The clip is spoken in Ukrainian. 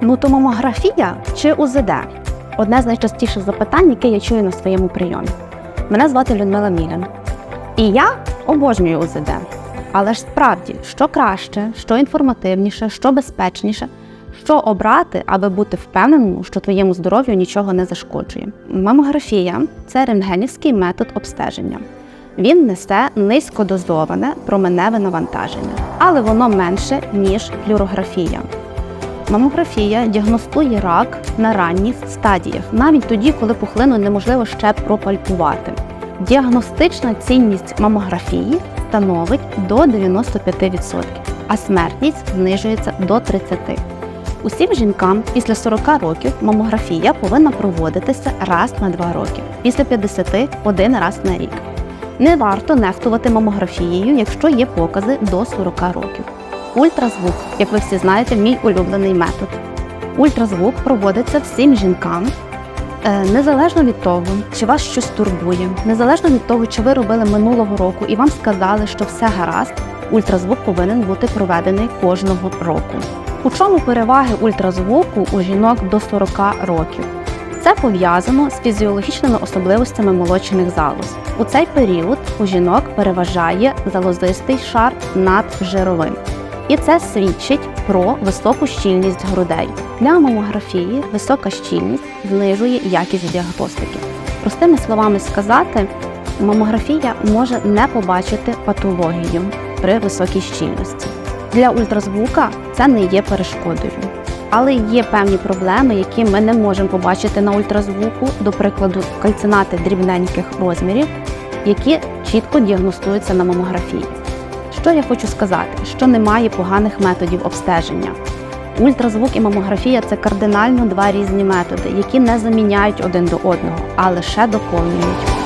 Ну то мамографія чи УЗД? Одне з найчастіших запитань, яке я чую на своєму прийомі. Мене звати Людмила Мілян. І я обожнюю УЗД. Але ж справді, що краще, що інформативніше, що безпечніше, що обрати, аби бути впевненим, що твоєму здоров'ю нічого не зашкоджує. Мамографія це рентгенівський метод обстеження. Він несе низькодозоване променеве навантаження, але воно менше, ніж флюорографія. Мамографія діагностує рак на ранніх стадіях, навіть тоді, коли пухлину неможливо ще пропальпувати. Діагностична цінність мамографії становить до 95%, а смертність знижується до 30%. Усім жінкам після 40 років мамографія повинна проводитися раз на 2 роки, після 50 – один раз на рік. Не варто нехтувати мамографією, якщо є покази до 40 років. Ультразвук, як ви всі знаєте, мій улюблений метод. Ультразвук проводиться всім жінкам, е, незалежно від того, чи вас щось турбує, незалежно від того, чи ви робили минулого року і вам сказали, що все гаразд, ультразвук повинен бути проведений кожного року. У чому переваги ультразвуку у жінок до 40 років? Це пов'язано з фізіологічними особливостями молочних залоз. У цей період у жінок переважає залозистий шар над жировим. І це свідчить про високу щільність грудей. Для мамографії висока щільність знижує якість діагностики. Простими словами сказати, мамографія може не побачити патологію при високій щільності. Для ультразвука це не є перешкодою. Але є певні проблеми, які ми не можемо побачити на ультразвуку, до прикладу, кальцинати дрібненьких розмірів, які чітко діагностуються на мамографії. Що я хочу сказати? Що немає поганих методів обстеження. Ультразвук і мамографія це кардинально два різні методи, які не заміняють один до одного, а лише доповнюють.